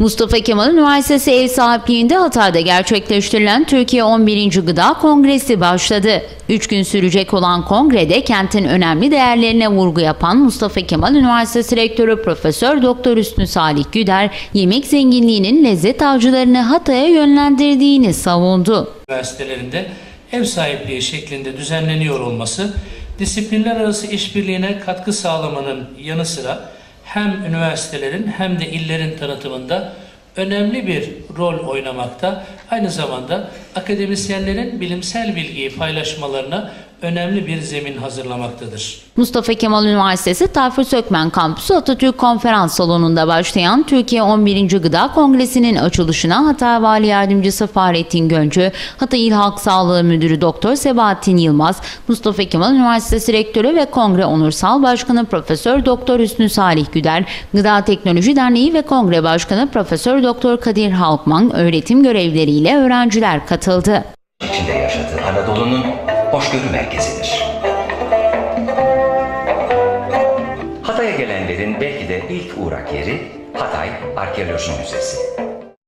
Mustafa Kemal Üniversitesi ev sahipliğinde Hatay'da gerçekleştirilen Türkiye 11. Gıda Kongresi başladı. Üç gün sürecek olan kongrede kentin önemli değerlerine vurgu yapan Mustafa Kemal Üniversitesi Rektörü Profesör Doktor Üstü Salih Güder, yemek zenginliğinin lezzet avcılarını Hatay'a yönlendirdiğini savundu. üniversitelerinde ev sahipliği şeklinde düzenleniyor olması disiplinler arası işbirliğine katkı sağlamanın yanı sıra hem üniversitelerin hem de illerin tanıtımında önemli bir rol oynamakta. Aynı zamanda akademisyenlerin bilimsel bilgiyi paylaşmalarına önemli bir zemin hazırlamaktadır. Mustafa Kemal Üniversitesi Tayfur Sökmen Kampüsü Atatürk Konferans Salonu'nda başlayan Türkiye 11. Gıda Kongresi'nin açılışına Hatay Vali Yardımcısı Fahrettin Göncü, Hatay İl Halk Sağlığı Müdürü Doktor Sebahattin Yılmaz, Mustafa Kemal Üniversitesi Rektörü ve Kongre Onursal Başkanı Profesör Doktor Hüsnü Salih Güder, Gıda Teknoloji Derneği ve Kongre Başkanı Profesör Doktor Kadir Halkman öğretim görevleriyle öğrenciler katıldı. içinde yaşadığı Anadolu'nun hoşgörü merkezidir. Hatay'a gelenlerin belki de ilk uğrak yeri Hatay Arkeoloji Müzesi.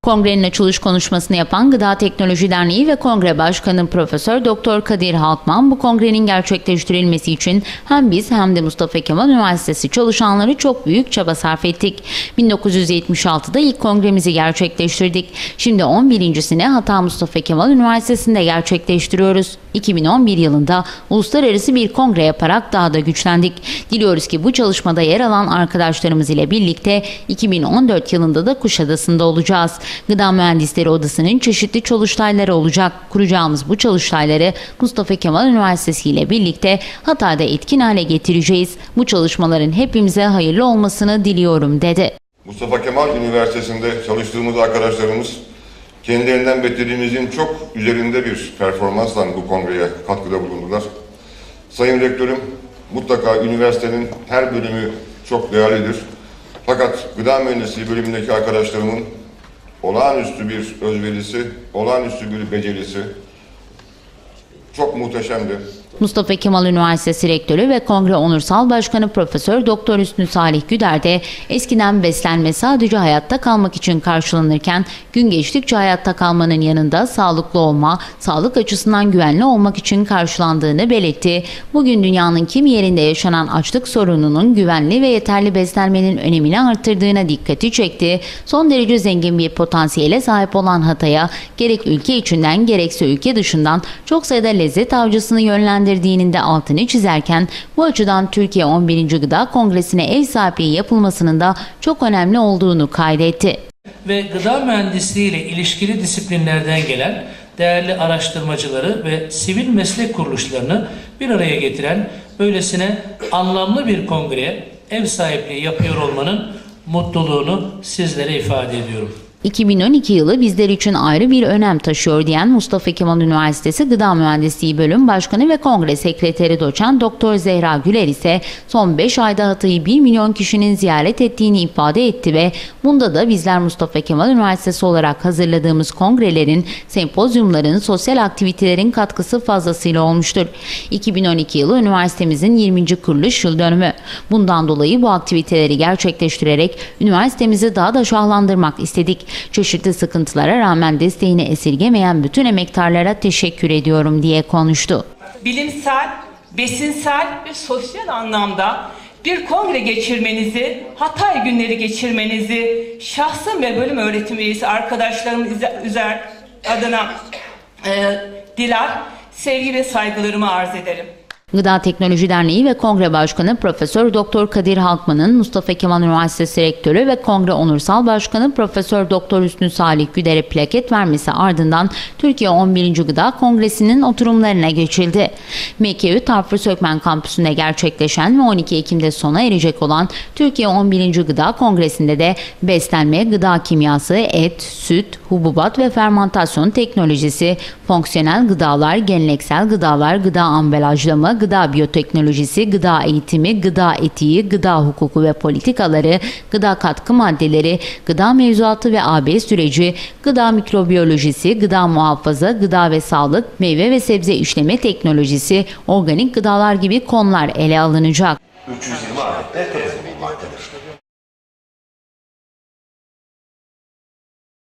Kongrenin açılış konuşmasını yapan Gıda Teknoloji Derneği ve Kongre Başkanı Profesör Doktor Kadir Halkman bu kongrenin gerçekleştirilmesi için hem biz hem de Mustafa Kemal Üniversitesi çalışanları çok büyük çaba sarf ettik. 1976'da ilk kongremizi gerçekleştirdik. Şimdi 11.sini Hata Mustafa Kemal Üniversitesi'nde gerçekleştiriyoruz. 2011 yılında uluslararası bir kongre yaparak daha da güçlendik. Diliyoruz ki bu çalışmada yer alan arkadaşlarımız ile birlikte 2014 yılında da Kuşadası'nda olacağız. Gıda Mühendisleri Odası'nın çeşitli çalıştayları olacak. Kuracağımız bu çalıştayları Mustafa Kemal Üniversitesi ile birlikte Hatay'da etkin hale getireceğiz. Bu çalışmaların hepimize hayırlı olmasını diliyorum dedi. Mustafa Kemal Üniversitesi'nde çalıştığımız arkadaşlarımız kendilerinden beklediğimizin çok üzerinde bir performansla bu kongreye katkıda bulundular. Sayın Rektörüm, mutlaka üniversitenin her bölümü çok değerlidir. Fakat gıda mühendisliği bölümündeki arkadaşlarımın olağanüstü bir özverisi, olağanüstü bir becerisi çok muhteşemdi. Mustafa Kemal Üniversitesi Rektörü ve Kongre Onursal Başkanı Profesör Doktor Hüsnü Salih Güder de eskiden beslenme sadece hayatta kalmak için karşılanırken gün geçtikçe hayatta kalmanın yanında sağlıklı olma, sağlık açısından güvenli olmak için karşılandığını belirtti. Bugün dünyanın kimi yerinde yaşanan açlık sorununun güvenli ve yeterli beslenmenin önemini artırdığına dikkati çekti. Son derece zengin bir potansiyele sahip olan Hatay'a gerek ülke içinden gerekse ülke dışından çok sayıda lezzet avcısını yönlendirdiğinin de altını çizerken bu açıdan Türkiye 11. Gıda Kongresi'ne ev sahipliği yapılmasının da çok önemli olduğunu kaydetti. ve gıda mühendisliği ile ilişkili disiplinlerden gelen değerli araştırmacıları ve sivil meslek kuruluşlarını bir araya getiren böylesine anlamlı bir kongreye ev sahipliği yapıyor olmanın mutluluğunu sizlere ifade ediyorum. 2012 yılı bizler için ayrı bir önem taşıyor diyen Mustafa Kemal Üniversitesi Gıda Mühendisliği Bölüm Başkanı ve Kongre Sekreteri Doçent Doktor Zehra Güler ise son 5 ayda Hatay'ı 1 milyon kişinin ziyaret ettiğini ifade etti ve bunda da bizler Mustafa Kemal Üniversitesi olarak hazırladığımız kongrelerin, sempozyumların, sosyal aktivitelerin katkısı fazlasıyla olmuştur. 2012 yılı üniversitemizin 20. kuruluş yıl dönümü. Bundan dolayı bu aktiviteleri gerçekleştirerek üniversitemizi daha da şahlandırmak istedik. Çeşitli sıkıntılara rağmen desteğini esirgemeyen bütün emektarlara teşekkür ediyorum diye konuştu. bilimsel, besinsel ve sosyal anlamda bir kongre geçirmenizi, Hatay günleri geçirmenizi şahsım ve bölüm öğretim üyesi arkadaşlarım üze- üzer adına e, diler, sevgi ve saygılarımı arz ederim. Gıda Teknoloji Derneği ve Kongre Başkanı Profesör Doktor Kadir Halkman'ın Mustafa Kemal Üniversitesi Rektörü ve Kongre Onursal Başkanı Profesör Doktor Hüsnü Salih Güder'e plaket vermesi ardından Türkiye 11. Gıda Kongresi'nin oturumlarına geçildi. MKÜ Tarfur Sökmen Kampüsü'nde gerçekleşen ve 12 Ekim'de sona erecek olan Türkiye 11. Gıda Kongresi'nde de beslenme, gıda kimyası, et, süt, hububat ve fermantasyon teknolojisi, fonksiyonel gıdalar, geleneksel gıdalar, gıda ambalajlama, gıda biyoteknolojisi, gıda eğitimi, gıda etiği, gıda hukuku ve politikaları, gıda katkı maddeleri, gıda mevzuatı ve AB süreci, gıda mikrobiyolojisi, gıda muhafaza, gıda ve sağlık, meyve ve sebze işleme teknolojisi, organik gıdalar gibi konular ele alınacak. 320 adet de tez bulunmaktadır.